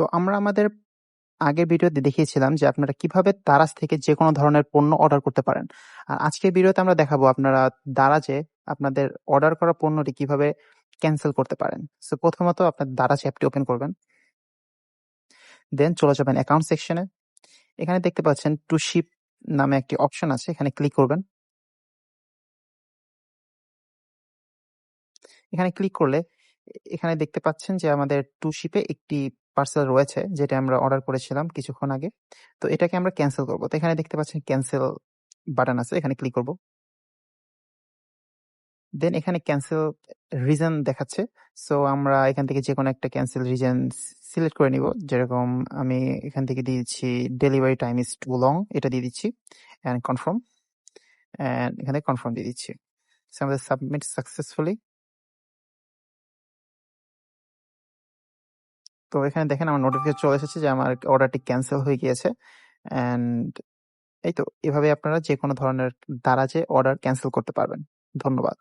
তো আমরা আমাদের আগের ভিডিওতে দেখিয়েছিলাম যে আপনারা কীভাবে দারাজ থেকে যে কোনো ধরনের পণ্য অর্ডার করতে পারেন। আর আজকের ভিডিওতে আমরা দেখাবো আপনারা দারাজে আপনাদের অর্ডার করা পণ্যটি কীভাবে ক্যান্সেল করতে পারেন। সো প্রথমত আপনার দারাজ অ্যাপটি ওপেন করবেন। দেন চলে যাবেন অ্যাকাউন্ট সেকশনে এখানে দেখতে পাচ্ছেন টু শিপ নামে একটি অপশন আছে, এখানে ক্লিক করবেন। এখানে ক্লিক করলে এখানে দেখতে পাচ্ছেন যে আমাদের টু শিপে একটি পার্সেল রয়েছে, যেটা আমরা অর্ডার করেছিলাম কিছুক্ষণ আগে। তো এটাকে আমরা ক্যান্সেল করব। তো এখানে দেখতে পাচ্ছেন ক্যান্সেল বাটন আছে, এখানে ক্লিক করব। দেন এখানে ক্যান্সেল রিজন দেখাচ্ছে। সো আমরা এখান থেকে যে কোনো একটা ক্যান্সেল রিজন সিলেক্ট করে নিব। যেরকম আমি এখান থেকে দিয়ে দিচ্ছি delivery time is too long এটা দিয়ে দিচ্ছি অ্যান্ড কনফার্ম অ্যান্ড এখানে কনফার্ম দিয়ে দিচ্ছি। আমাদের সাবমিট সাকসেসফুলি তো এখানে দেখেন আমার নোটিফিকেশন চলে এসেছে যে আমার অর্ডারটি ক্যান্সেল হয়ে গিয়েছে। অ্যান্ড এই তো, এভাবে আপনারা যে কোনো ধরনের দ্বারা যে অর্ডার ক্যান্সেল করতে পারবেন। ধন্যবাদ।